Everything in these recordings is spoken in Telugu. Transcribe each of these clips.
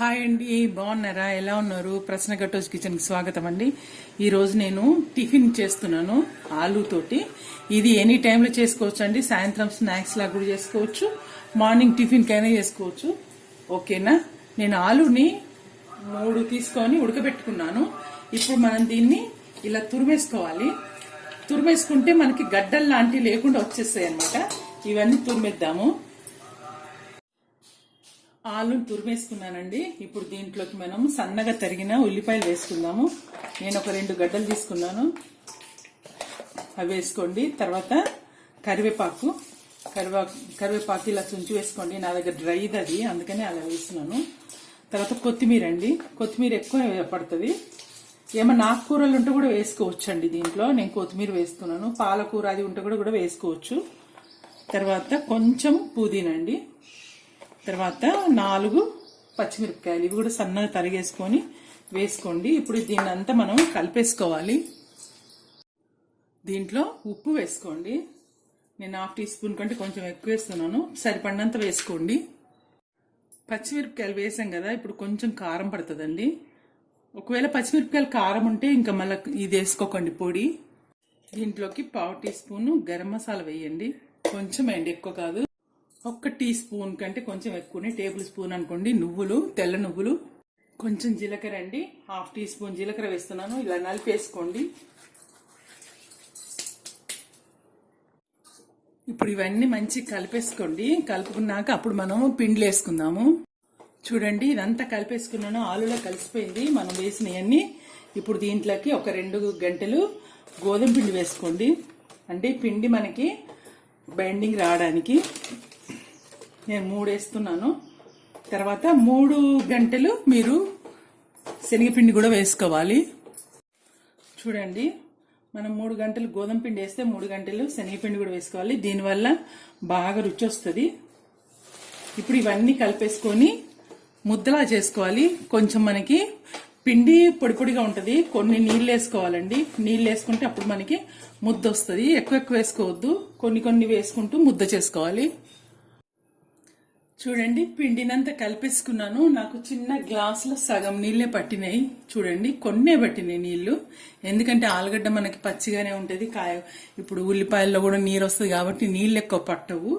హాయ్ అండి బాగున్నారా? ఎలా ఉన్నారు? ప్రశ్న గట్టోజ్ కిచెన్కి స్వాగతం అండి. ఈరోజు నేను టిఫిన్ చేస్తున్నాను ఆలూ తోటి ఇది ఎనీ టైంలో చేసుకోవచ్చు అండి సాయంత్రం స్నాక్స్ లాగా కూడా చేసుకోవచ్చు. మార్నింగ్ టిఫిన్కైనా చేసుకోవచ్చు. ఓకేనా? నేను ఆలూని మూడు తీసుకొని ఉడకబెట్టుకున్నాను. ఇప్పుడు మనం దీన్ని ఇలా తురిమేసుకోవాలి. తురిమేసుకుంటే మనకి గడ్డలు లాంటివి లేకుండా వచ్చేస్తాయి అనమాట ఇవన్నీ తురిమేద్దాము. ఆలుని తురిమేసుకున్నానండి. ఇప్పుడు దీంట్లోకి మనం సన్నగా తరిగిన ఉల్లిపాయలు వేసుకుందాము. నేను ఒక రెండు గడ్డలు తీసుకున్నాను. అవి వేసుకోండి. తర్వాత కరివేపాకు. కరివేపాకు కరివేపాకు ఇలా చుంచి వేసుకోండి. నా దగ్గర డ్రైది అది అందుకని అలా వేస్తున్నాను. తర్వాత కొత్తిమీర అండి. కొత్తిమీర ఎక్కువ పడుతుంది. ఏమన్నా ఆకుకూరలు ఉంటే కూడా వేసుకోవచ్చు అండి దీంట్లో. నేను కొత్తిమీర వేస్తున్నాను. పాలకూర అది ఉంటే కూడా కూడా వేసుకోవచ్చు. తర్వాత కొంచెం పుదీనా అండి. తర్వాత నాలుగు పచ్చిమిరపకాయలు. ఇవి కూడా సన్నగా తరిగేసుకొని వేసుకోండి. ఇప్పుడు దీన్ని అంతా మనం కలిపేసుకోవాలి. దీంట్లో ఉప్పు వేసుకోండి. నేను హాఫ్ టీ స్పూన్ కంటే కొంచెం ఎక్కువ వేస్తున్నాను. సరిపడినంత వేసుకోండి. పచ్చిమిరపకాయలు వేసాం కదా ఇప్పుడు కొంచెం కారం పడుతుందండి. ఒకవేళ పచ్చిమిరపకాయలు కారం ఉంటే ఇంకా మళ్ళీ ఇది వేసుకోకండి పొడి. దీంట్లోకి పావు టీ స్పూన్ గరం మసాలా వేయండి. కొంచెం వేయండి ఎక్కువ కాదు. ఒక్క టీ స్పూన్ కంటే కొంచెం ఎక్కువనే టేబుల్ స్పూన్ అనుకోండి. నువ్వులు తెల్ల నువ్వులు కొంచెం జీలకర్ర అండి. హాఫ్ టీ స్పూన్ జీలకర్ర వేస్తున్నాను. ఇలా నలిపేసుకోండి. ఇప్పుడు ఇవన్నీ మంచి కలిపేసుకోండి. కలుపుకున్నాక అప్పుడు మనం పిండిలు వేసుకుందాము. చూడండి ఇదంతా కలిపేసుకున్నాను. ఆలులో కలిసిపోయింది. మనం వేసినవన్నీ ఇప్పుడు దీంట్లోకి ఒక రెండు గంటలు గోధుమ పిండి వేసుకోండి. అంటే పిండి మనకి బైండింగ్ రావడానికి నేను మూడు వేస్తున్నాను తర్వాత మూడు గంటలు మీరు శనగపిండి కూడా వేసుకోవాలి. చూడండి మనం మూడు గంటలు గోధుమ పిండి వేస్తే మూడు గంటలు శనగపిండి కూడా వేసుకోవాలి. దీనివల్ల బాగా రుచి వస్తుంది. ఇప్పుడు ఇవన్నీ కలిపేసుకొని ముద్దలా చేసుకోవాలి. కొంచెం మనకి పిండి పొడి పొడిగా ఉంటుంది. కొన్ని నీళ్ళు వేసుకోవాలండి. నీళ్ళు వేసుకుంటే అప్పుడు మనకి ముద్ద వస్తుంది. ఎక్కువ ఎక్కువ వేసుకోవద్దు. కొన్ని కొన్ని వేసుకుంటూ ముద్ద చేసుకోవాలి. చూడండి పిండినంత కలిపేసుకున్నాను. నాకు చిన్న గ్లాసులో సగం నీళ్ళే పట్టినాయి. చూడండి కొన్నే పట్టినాయి నీళ్ళు ఎందుకంటే ఆలుగడ్డ మనకి పచ్చిగానే ఉంటుంది కాయ. ఇప్పుడు ఉల్లిపాయల్లో కూడా నీరు వస్తుంది కాబట్టి నీళ్ళు ఎక్కువ పట్టవు.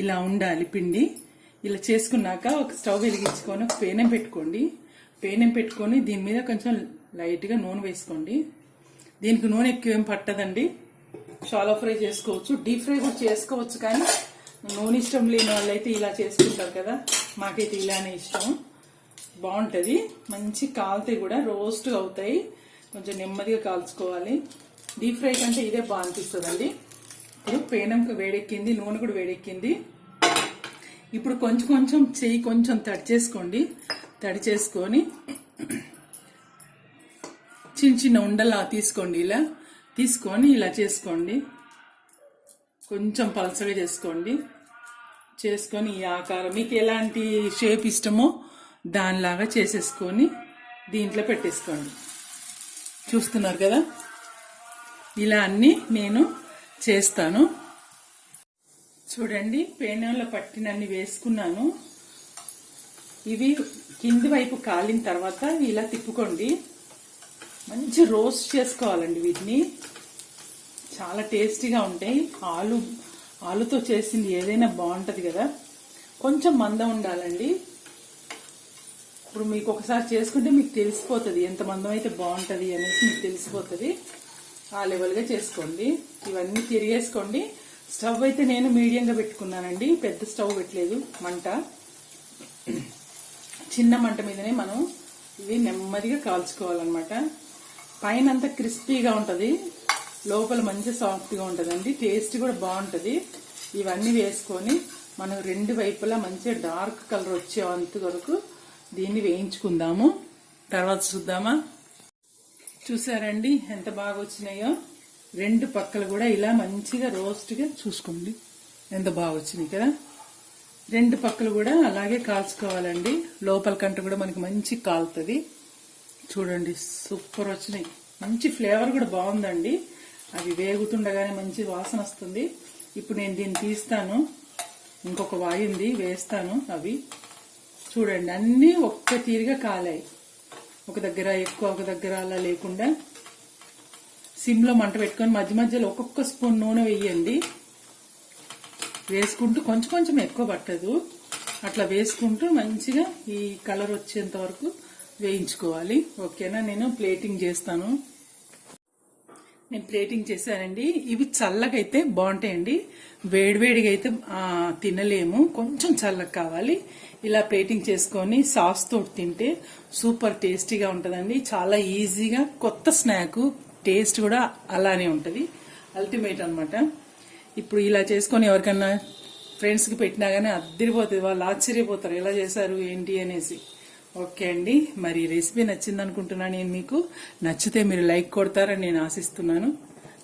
ఇలా ఉండాలి పిండి. ఇలా చేసుకున్నాక ఒక స్టవ్ వెలిగించుకొని ఒక పేనం పెట్టుకోండి. పేనం పెట్టుకొని దీని మీద కొంచెం లైట్గా నూనె వేసుకోండి. దీనికి నూనె ఎక్కువ ఏం పట్టదండి. షాలో ఫ్రై చేసుకోవచ్చు డీప్ ఫ్రై కూడా చేసుకోవచ్చు కానీ నూనె ఇష్టం లేని వాళ్ళైతే ఇలా చేసుకుంటారు కదా మాకైతే ఇలానే ఇష్టం. బాగుంటుంది. మంచి కాలుతాయి కూడా రోస్ట్ అవుతాయి. కొంచెం నెమ్మదిగా కాల్చుకోవాలి. డీప్ ఫ్రై కంటే ఇదే బాగా అనిపిస్తుందండి. ఇప్పుడు పేనం వేడెక్కింది నూనె కూడా వేడెక్కింది. ఇప్పుడు కొంచెం కొంచెం చెయ్యి కొంచెం తడి చేసుకోండి. తడి చేసుకొని చిన్న చిన్న ఉండలా తీసుకోండి ఇలా. తీసుకొని ఇలా చేసుకోండి. కొంచెం పలసగా చేసుకోండి. చేసుకొని ఈ ఆకారం మీకు ఎలాంటి షేప్ ఇష్టమో దానిలాగా చేసేసుకొని దీంట్లో పెట్టేసుకోండి. చూస్తున్నారు కదా? ఇలా అన్నీ నేను చేస్తాను. చూడండి పేనంలో పట్టినన్ని వేసుకున్నాను. ఇవి కింది వైపు కాలిన తర్వాత ఇలా తిప్పుకోండి. మంచి రోస్ట్ చేసుకోవాలండి వీటిని. చాలా టేస్టీగా ఉంటాయి. ఆలు ఆలుతో చేసింది ఏదైనా బాగుంటుంది కదా. కొంచెం మందం ఉండాలండి. ఇప్పుడు మీకు ఒకసారి చేసుకుంటే మీకు తెలిసిపోతుంది ఎంత మందం అయితే బాగుంటుంది అనేసి మీకు తెలిసిపోతుంది. ఆ లెవెల్గా చేసుకోండి. ఇవన్నీ తిరిగేసుకోండి. స్టవ్ అయితే నేను మీడియంగా పెట్టుకున్నానండి. పెద్ద స్టవ్ పెట్టలేదు మంట. చిన్న మంట మీదనే మనం ఇవి నెమ్మదిగా కాల్చుకోవాలన్నమాట. పైన అంతా క్రిస్పీగా ఉంటుంది. లోపల మంచి సాఫ్ట్గా ఉంటుందండి. టేస్ట్ కూడా బాగుంటుంది. ఇవన్నీ వేసుకొని మనం రెండు వైపులా మంచిగా డార్క్ కలర్ వచ్చేంత వరకు దీన్ని వేయించుకుందాము. తర్వాత చూద్దామా? చూసారండి ఎంత బాగా వచ్చినాయో? రెండు పక్కలు కూడా ఇలా మంచిగా రోస్ట్గా చూసుకోండి. ఎంత బాగా వచ్చినాయి కదా? రెండు పక్కలు కూడా అలాగే కాల్చుకోవాలండి. లోపల కంట కూడా మనకి మంచి కాలుతుంది. చూడండి సూపర్ వచ్చినాయి. మంచి ఫ్లేవర్ కూడా బాగుందండి. అవి వేగుతుండగానే మంచి వాసన వస్తుంది. ఇప్పుడు నేను దీన్ని తీస్తాను. ఇంకొక వాయింది వేస్తాను అవి. చూడండి అన్నీ ఒక్క తీరుగా కాలాయి. ఒక దగ్గర ఎక్కువ ఒక దగ్గర అలా లేకుండా. సిమ్లో మంట పెట్టుకొని మధ్య మధ్యలో ఒక్కొక్క స్పూన్ నూనె వేయండి. వేసుకుంటూ కొంచెం కొంచెం ఎక్కువ పట్టదు. అట్లా వేసుకుంటూ మంచిగా ఈ కలర్ వచ్చేంత వరకు వేయించుకోవాలి. ఓకేనా? నేను ప్లేటింగ్ చేస్తాను. నేను ప్లేటింగ్ చేశానండి. ఇవి చల్లగైతే బాగుంటాయండి. వేడివేడిగా అయితే తినలేము. కొంచెం చల్లగా కావాలి. ఇలా ప్లేటింగ్ చేసుకొని సాస్ తోటి తింటే సూపర్ టేస్టీగా ఉంటుందండి. చాలా ఈజీగా కొత్త స్నాక్ టేస్ట్ కూడా అలానే ఉంటుంది. అల్టిమేట్ అనమాట ఇప్పుడు ఇలా చేసుకొని ఎవరికన్నా ఫ్రెండ్స్కి పెట్టినా కానీ అద్దరిపోతుంది వాళ్ళు ఆశ్చర్యపోతారు. ఎలా చేశారు? ఏంటి? అనేసి. ఓకే అండి. మరి రెసిపీ నచ్చింది అనుకుంటున్నాను నేను మీకు. నచ్చితే మీరు లైక్ కొడతారని నేను ఆశిస్తున్నాను.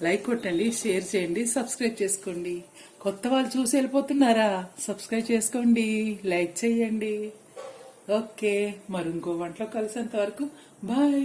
లైక్ కొట్టండి షేర్ చేయండి సబ్స్క్రైబ్ చేసుకోండి. కొత్త వాళ్ళు చూసి వెళ్ళిపోతున్నారా? సబ్స్క్రైబ్ చేసుకోండి లైక్ చేయండి. ఓకే మరి ఇంకో వంటలో కలిసేంత వరకు. బాయ్.